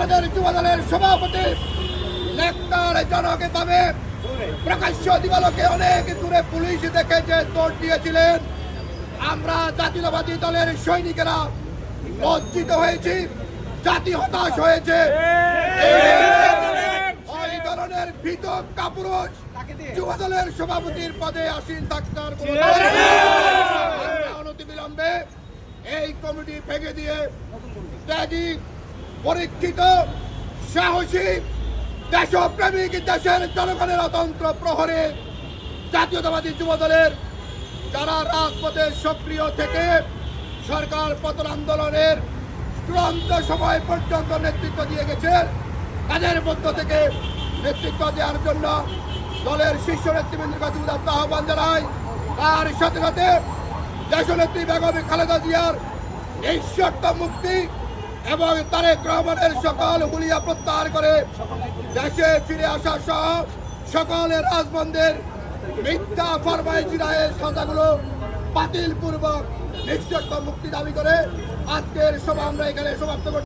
আমাদের যুব দলের সভাপতি প্রকাশ্য দিবালকে অনেক দূরে পুলিশ দেখে যে দৌড় দিয়েছিলেন আমরা জাতীয়তাবাদী দলের সৈনিকেরা লজ্জিত হয়েছি, জাতি হতাশ হয়েছে সভাপতির পদে আসীন। আমরা অনতিবিলম্বে এই কমিটি ভেঙে দিয়ে পরীক্ষিত, সাহসী, দেশপ্রেমিক, দেশের জনগণের অতন্ত্র প্রহরে জাতীয়তাবাদী যুব দলের যারা রাজপথে সক্রিয় থেকে সরকার পতন আন্দোলনের চূড়ান্ত সময় পর্যন্ত নেতৃত্ব দিয়ে গেছে, তাদের মধ্য থেকে নেতৃত্ব দেওয়ার জন্য দলের শীর্ষ নেতৃবৃন্দের কাছে উদাত্ত আহ্বান জানায়। তার সাথে সাথে দেশনেত্রী বেগম খালেদা জিয়ার ঈশ্বর্ত মুক্তি এবং তারেক রহমানের সকল হুলিয়া প্রত্যাহার করে দেশে ফিরে আসা সহ সকলের রাজবন্ধের মিথ্যা ফরমাইশি রায়ের সাজাগুলো বাতিল পূর্বক নিশ্চয় মুক্তি দাবি করে আজকের সভা আমরা এখানে সমাপ্ত